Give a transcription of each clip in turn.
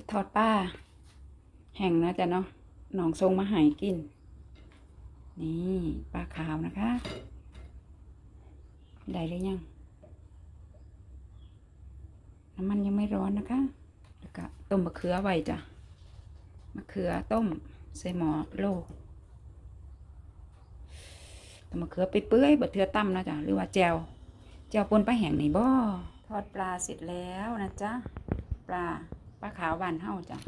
จะทอดปลาแห้งนะจ๊ะเนาะหนองทรงมาหายกิน นี่ปลาขาวนะคะ ได้หรือยัง น้ำมันยังไม่ร้อนนะคะ แล้วก็ต้มมะเขือไว้จ้ะมะเขือต้มใส่หม้อโลต้มมะเขือไปเปื่อยบะเทือตั้มนะจ๊ะหรือว่าแจวแจวปนปลาแห้งนี่บ่ทอดปลาเสร็จแล้วนะจ๊ะปลา ปลาขาวบานเฮาจ้ะ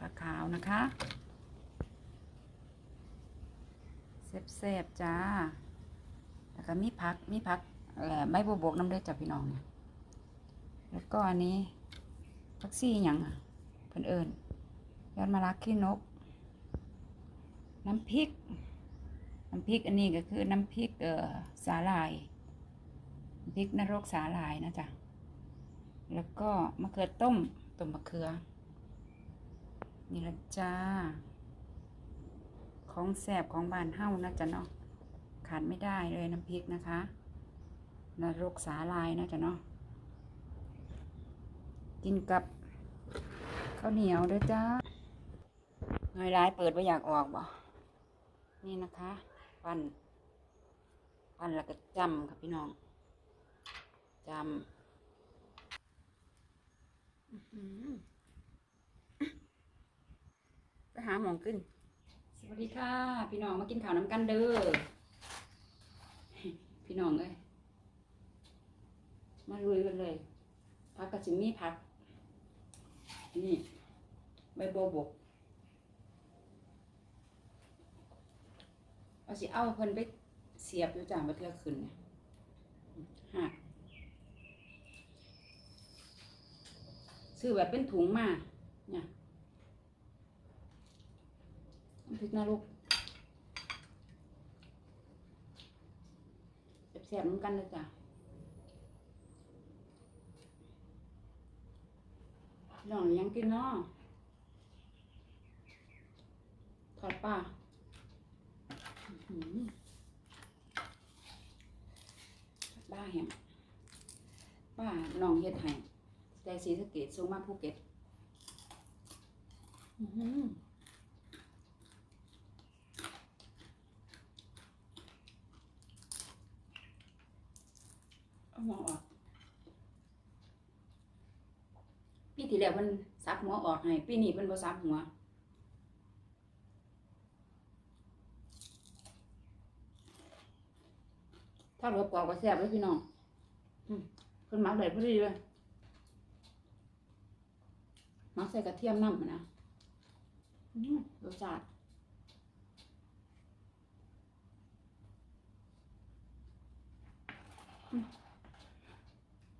ปลาขาวนะคะแซ่บๆจ้า แล้วก็มีผัก มีผักเอ่อใบบัวบกน้ำเลือดจากพี่น้องเนี่ย แล้วก็อันนี้ผักซี่หยังอะเพิ่นเอิญยอดมะระขี้นก น้ำพริก น้ำพริกอันนี้ก็คือน้ำพริกเอ่อสาหร่าย พริกนรกสาหร่ายนะจ๊ะ แล้วก็มะเขือต้มต้มมะเขือ นี่ละจ้า ของแสบของบานเฮ้านะจ๊ะเนาะขาดไม่ได้เลยน้ำพริกนะคะนรกสาลายนะจ๊ะเนาะกินกับข้าวเหนียวด้วยจ้าเงยร้ายเปิดว่าอยากออกบ่นี่นะคะปั้นปั้นแล้วก็จำค่ะพี่น้องจำ ไปหาหมองขึ้น สวัสดีค่ะ พี่น้องมากินข้าวน้ำกันเด้อ พี่น้องเลยมาลุยกันเลย พักกระสิมมี่พัก นี่ใบโบบกเอาสิเอาเพิ่นไปเสียบอยู่จ้ามาเทือขึ้นเนี่ยหัก ซื้อแบบเป็นถุงมาเนี่ยพริกนะลูกแซ่บๆเหมือนกันเลยจ้ะน้องยังกินเนาะทอดปลาอื้อหือบ้าแฮมป้าน้องเฮ็ดให้ ใจสีสะเกตส่งมาภูเก็ตอื้อหือเอาหัวออกปีที่แล้วเพิ่นซักหัวออกให้ปีนี้เพิ่นบ่ซักหัว ถ้าเหลือปอกก็แซ่บเลยพี่น้องอืมเพิ่นหมักได้พอดีเลย มักใส่กระเทียมน้ำนะรสชาติ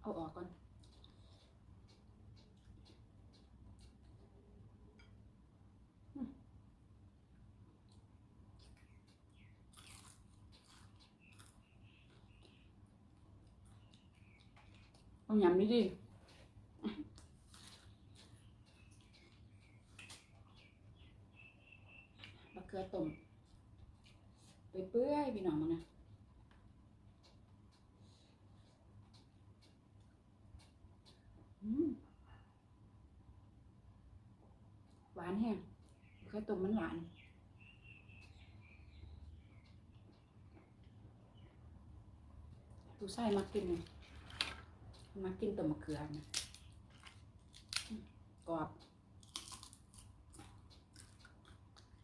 เอาออกก่อนเอายำนี่ดิมะเขือต้มไปเปื่อยพี่น้องมันนะอืม หวานแห้งเขือต้มมันหวาน ดูไส้มากินเลยมากินต้มมะเขือนะกรอบ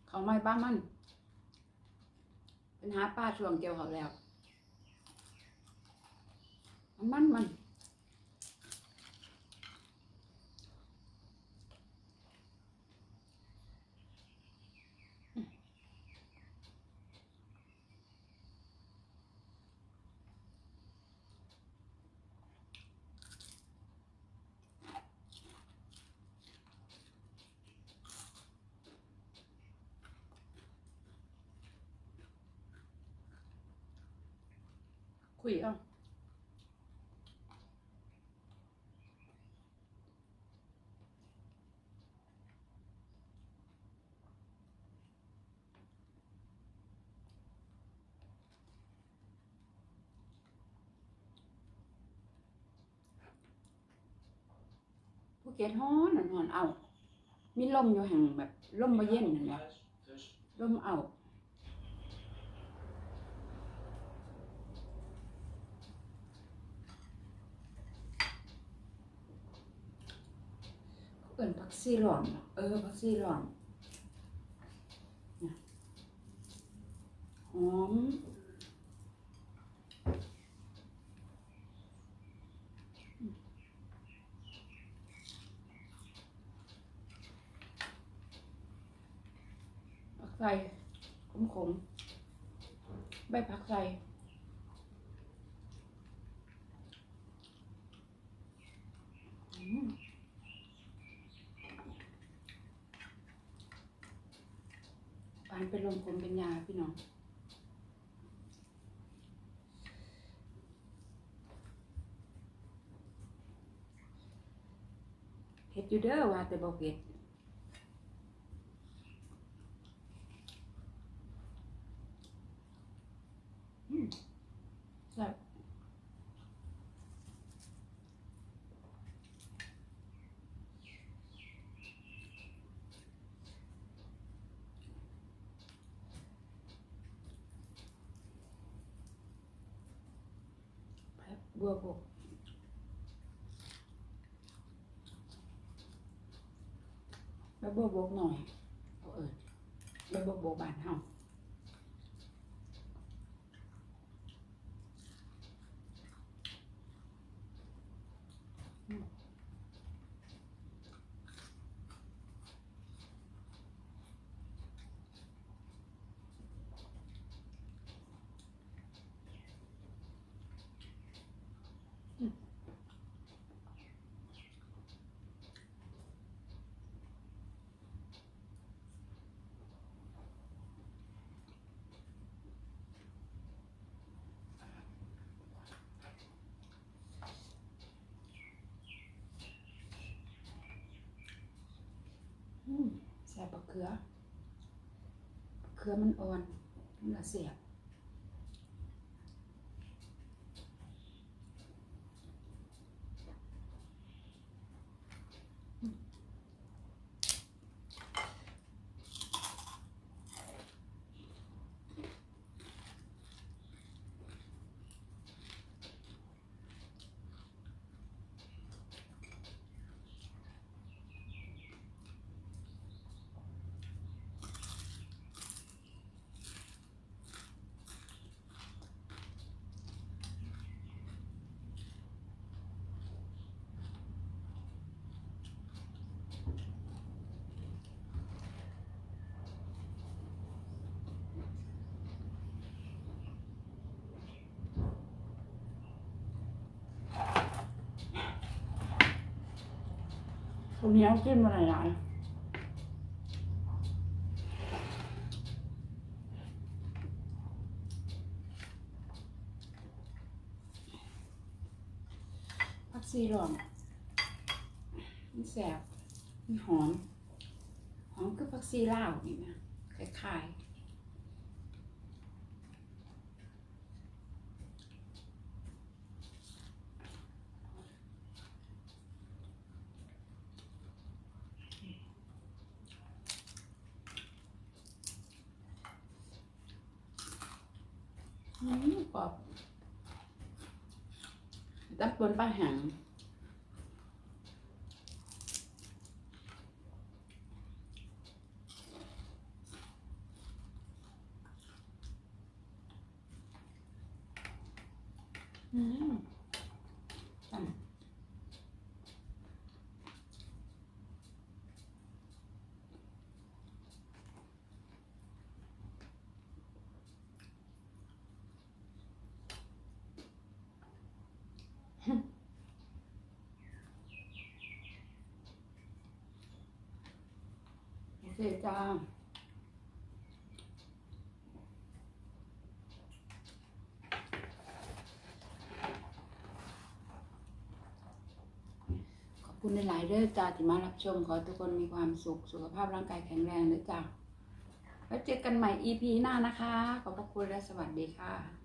เขาไม่บ้ามัน เป็นหาป้าช่วงเกี่ยวเขาแล้ว มันมัน คุยเอะเกตฮ้อนหอนเอา มีลมอยู่แห่งแบบลมมาเย็นเห็นไหมลมเอา เอิ้นผัก ซี่หลอมเออผักซี่หลอมเนี่ยหอมผักไทยขมๆใบผักไทยอืม ปานเป็นลมผมเป็นยาพี่น้องเฮ็ดอยู่เด้อว่าแต่บ่เห็ดอืมแซ่บ บัวบกแล้วบวกบวกหน่อย เอาเอิดแล้วบวกบวกบานเฮาอืมอื มแซ่บบักเขือบักเขือมันอ่อนมันละเสียบ คนนี้เอาขึ้นมาหลายๆผักซีหลอมมันแสบมันหอม หอมคือผักซีลาวนี่นะคล้ายๆ กรอบตับบนปลาหางอืม เคจ้าขอบคุณหลายๆเด้อจ้าที่มารับชม ขอทุกคนมีความสุข สุขภาพร่างกายแข็งแรงเด้อจ้าแล้วเจอกันใหม่ EP หน้านะคะ ขอบพระคุณและสวัสดีค่ะ